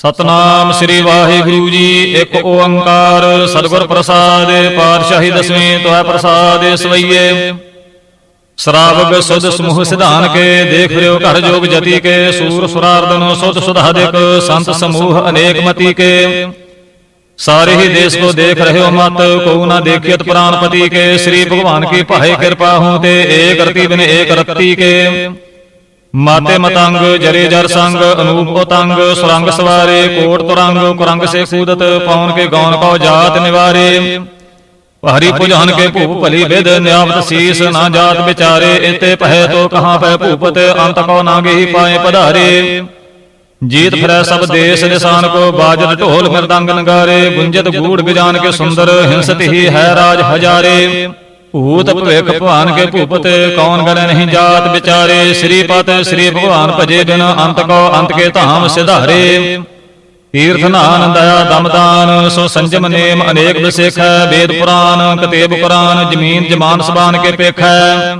ਸਤਨਾਮ ਸ੍ਰੀ ਵਾਹਿਗੁਰੂ ਜੀ, ਇੱਕ ਓੰਕਾਰ, ਸਤਿਗੁਰ ਪ੍ਰਸਾਦ, ਪਾਤਸ਼ਾਹੀ ਦਸਵੇਂ ਤੋਹਿ ਪ੍ਰਸਾਦ ਸਵਈਏ। ਸ਼ਰਾਵਗ ਸੁਧ ਸਮੂਹ ਸਿਧਾਨ ਕੇ, ਦੇਖ ਰਿਓ ਘਰ ਜੋਗ ਜਤੀ ਕੇ, ਸੂਰ ਸੁਰਾਰਦਨ ਸੁਧ ਸੁਧਾਦਿਕ ਸੰਤ ਸਮੂਹ ਅਨੇਕ ਮਤੀ ਕੇ। ਸਾਰੇ ਹੀ ਦੇਸ਼ ਕੋ ਦੇਖ ਰਹੇ ਹੋ ਮਤ ਕੋ ਨਾ ਦੇਖਿਤ ਪ੍ਰਾਨਪਤੀ ਕੇ, ਸ੍ਰੀ ਭਗਵਾਨ ਕੀ ਭਾਏ ਕਿਰਪਾ ਹੋ ਤੇ ਏਕ ਰਤੀ ਬਿਨ ਏਕ ਰਤੀ ਕੇ। ਮਾਤੇ ਮਤੰਗ, ਜਰੇ ਜਰ ਸੰਗ, ਅਨੂਪ ਉਤੰਗ, ਸੁਰੰਗ ਸਵਾਰੇ, ਕੋਟ ਤੁਰੰਗ, ਕੁਰੰਗ ਸੇ ਕੂਦਤ ਪੌਣ ਕੇ ਗੌਨ ਕਉ ਜਾਤ ਨਿਵਾਰੇ। ਹਰੀ ਪੁਜਾਨ ਕੇ ਭੂਪ ਭਲੀ ਵਿਦ ਨਿਆਵਤ ਸੀਸ ਨਾ ਜਾਤ ਵਿਚਾਰੇ, ਇਤੇ ਪਹਿ ਤੋ ਕਹਾਂ ਪੈ ਭੂਪਤ, ਅੰਤ ਕੋ ਨਾ ਗਈ ਪਾਏ ਪਧਾਰੇ। ਜੀਤ ਫਿਰੈ ਸਭ ਦੇਸ ਨਿਸ਼ਾਨ ਕੋ, ਬਾਜਤ ਢੋਲ ਮਿਰਦੰਗ ਨਗਾਰੇ, ਗੁੰਜਤ ਗੂੜ ਬਿਜਾਨ ਕੇ ਸੁੰਦਰ, ਹਿੰਸਤ ਹੀ ਹੈ ਰਾਜ ਹਜਾਰੇ। ਭੂਤ ਭਵਿਖ ਭਵਾਨ ਕੇ ਭੂਪਤ ਕੌਣ ਗਣੈ ਨਹੀਂ ਜਾਤ ਵਿਚਾਰੇ? ਸ੍ਰੀ ਪਤ ਸ੍ਰੀ ਭਗਵਾਨ ਭਜੇ ਬਿਨ ਅੰਤ ਕੋ ਅੰਤ ਕੇ ਧਾਮ ਸਿਧਾਰੇ। ਤੀਰਥ ਨਾਨ ਦਇਆ ਦਮਦਾਨ ਸੋ ਸੰਜਮ ਨੇਮ ਅਨੇਕ ਵਿਸੇਖੈ ਵੇਦ ਪੁਰਾਨ ਕਤੇਬ ਕੁਰਾਨ ਜ਼ਮੀਨ ਜਮਾਨ ਸਬਾਨ ਕੇ ਪੇਖੈ।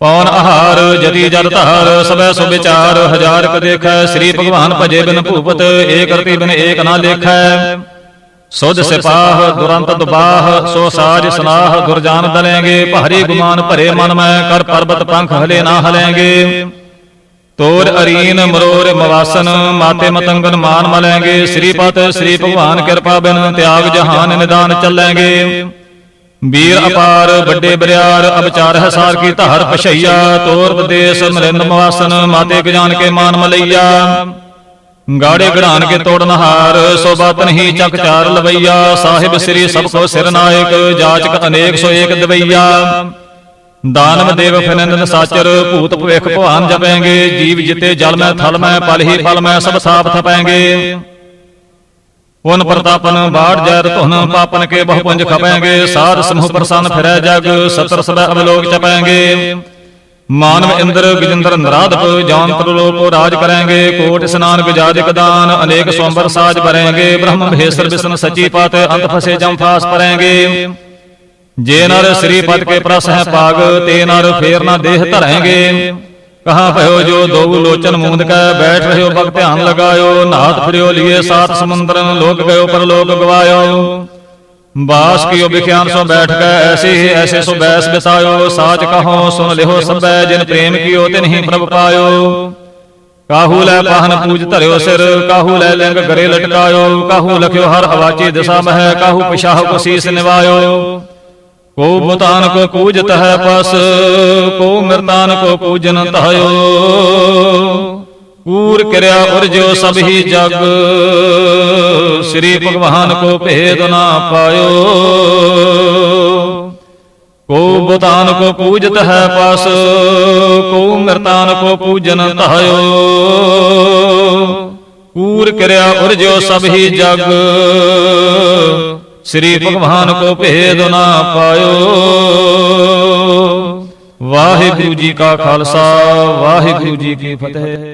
ਪੌਨ ਆਹਾਰ ਜਤੀ ਜਦ ਧਾਰ ਸਭੈ ਸੋ ਵਿਚਾਰ ਹਜ਼ਾਰ ਕ ਦੇਖੈ ਸ੍ਰੀ ਭਗਵਾਨ ਭਜੇ ਬਿਨ ਭੂਪਤ ਏਕ ਰਤੀ ਬਿਨ ਏਕ ਨਾ ਲੇਖੈ। ਸੁਧ ਸਿਪਾਹ ਦੁਰੰਤ ਦੁਬਾਹ ਸੋ ਸਾਜ ਸਨਾਹ ਦੁਰਜਾਨ ਦਲੇਂਗੇ ਭਾਰੀ ਗੁਮਾਨ ਭਰੇ ਮਨ ਮੈਂ ਕਰ ਪਰਬਤ ਪੰਖ ਹਲੇ ਨਾ ਹਲੇਂਗੇ। ਤੋਰ ਅਰੀਨ ਮਰੋਰ ਮਵਾਸਨ ਮਾਤੇ ਮਤੰਗਨ ਮਾਨ ਮਲੇਂਗੇ। ਸ੍ਰੀ ਪਤ ਸ੍ਰੀ ਭਗਵਾਨ ਕਿਰਪਾ ਬਿਨ ਤਿਆਗ ਜਹਾਨ ਨਿਦਾਨ ਚੱਲੇਂਗੇ। ਵੀਰ ਅਪਾਰ ਵੱਡੇ ਬਰਿਆਰ ਅਬਚਾਰ ਹੈ ਸਾਰ ਕੀ ਧਾਰ ਪਛਈਆ ਤੋਰ ਵਿਦੇਸ਼ ਮਰਿੰਦ ਮਵਾਸਨ ਮਾਤੇ ਗਜਾਨ ਕੇ ਮਾਨ ਮਲਈਆ। ਗਾੜੇ ਗੜਾਨ ਕੇ ਤੋੜਨ ਹਾਰ ਸੋ ਬਾਤ ਨਹੀਂ ਚੱਕ ਚਾਰ ਲਵਈਆ ਸਾਹਿਬ ਸ੍ਰੀ ਸਭ ਕੋ ਸਿਰ ਨਾਇਕ ਜਾਚਕ ਅਨੇਕ ਸੋ ਏਕ ਦਵਈਆ। ਦਾਨਵ ਦੇਵ ਫਿਨੰਦਨ ਸਾਚਰ ਭੂਤ ਭਵਿਖ ਭਵਾਨ ਜਪੈਂਗੇ ਜੀਵ ਜਿਤੇ ਜਲ ਮੈਂ ਥਲ ਮੈਂ ਪਲ ਹੀ ਪਲ ਮੈਂ ਸਭ ਸਾਪ ਥਪੈਂਗੇ। ਪੁਨ ਪ੍ਰਤਾਪਨ ਬਾੜ ਜੈਰ ਧੁਨ ਪਾਪਨ ਕੇ ਬਹੁ ਪੁੰਜ ਖਪੈਂਗੇ ਸਾਧ ਸਮੂਹ ਪ੍ਰਸੰਨ ਫਿਰੈ ਜਗ ਸਤਰ ਸਦਾ ਅਵਲੋਕ ਚਪੈਂਗੇ ਮਾਨਵ ਇੰਦਰ ਗਜਿੰਦਰ ਨਰਾਧਪ ਜੌਨ ਤਰਲੋਕ ਰਾਜ ਕਰੈਂਗੇ ਕੋਟ ਇਸਨਾਨ ਗਜਾਜਿਕ ਦਾਨ ਅਨੇਕ ਸੋੰਬਰ ਸਾਜ ਭਰੈਂਗੇ ਬ੍ਰਹਮ ਭੇਸਰ ਵਿਸ਼ਨ ਸਚੀ ਪਤ ਅੰਤ ਫਸੇ ਜਮ ਫਾਸ ਪਰੈਂਗੇ ਜੇ ਨਰ ਸ੍ਰੀ ਪਦ ਕੇ ਪ੍ਰਸ ਹੈ ਪਾਗ ਤੇ ਨਰ ਫੇਰ ਨਾ ਦੇਹ ਧਰੈਂਗੇ। ਕਹਾ ਭਇਓ ਜੋ ਦੋ ਲੋਚਨ ਮੂੰਦ ਕੈ ਬੈਠ ਰਹਿਓ ਬਗ ਧਿਆਨ ਲਗਾਇਓ ਨਾਥ ਫਿਰਿਓ ਲਿਏ ਸਾਤ ਸਮੁੰਦਰਨ ਲੋਕ ਗਇਓ ਪਰਲੋਕ ਗਵਾਇਓ। ਬਾਸ ਕੀਓ ਬਿਖਿਆਨ ਸੋ ਬੈਠ ਕੈ ਐਸੇ ਹੀ ਐਸੇ ਸੋ ਬੈਸ ਬਿਸਾਇਓ ਸਾਚ ਕਹੋ ਸੁਨ ਲਿਓ ਸਭੈ ਜਿਨ ਪ੍ਰੇਮ ਕੀਓ ਤੇ ਨਹੀਂ ਪ੍ਰਭ ਪਾਇਓ। ਕਾਹੂ ਲੈ ਪਾਹਨ ਪੂਜ ਧਰਿਓ ਸਿਰ ਕਾਹੂ ਲੈ ਲਿੰਗ ਗਰੇ ਲਟਕਾਇਓ ਕਾਹੂ ਲਖਿਓ ਹਰ ਦਿਸ਼ਾ ਮਹਿ ਕਾਹੂ ਪਿਸ਼ਾਹ ਕੋ ਨਿਵਾਇਓ। ਕੋ ਬਤਾਨ ਕੋ ਕੂਜਤ ਹੈ ਪਸ ਕੋ ਮਿਰਤਾਨ ਕੋ ਪੂਜਨ ਧਾਇਓ ਕੂਰ ਕਿਰਿਆ ਉਰਜੋ ਸਭ ਹੀ ਜਗ। ਸ੍ਰੀ ਭਗਵਾਨ ਕੋ ਭੇਦ ਨਾ ਪਾਇਓ। ਕੋ ਬਤਾਨ ਕੋ ਪੂਜਤ ਹੈ ਪਸ। ਕੋ ਮਿਰਤਾਨ ਕੋ ਪੂਜਨ ਧਾਇਓ ਕੂਰ ਕਿਰਿਆ ਉਰਜੋ ਸਭ ਹੀ ਜਗ। ਸ੍ਰੀ ਭਗਵਾਨ ਕੋ ਭੇਦ ਨਾ ਪਾਇਓ। ਵਾਹਿਗੁਰੂ ਜੀ ਕਾ ਖਾਲਸਾ। ਵਾਹਿਗੁਰੂ ਜੀ ਕੀ ਫਤਿਹ।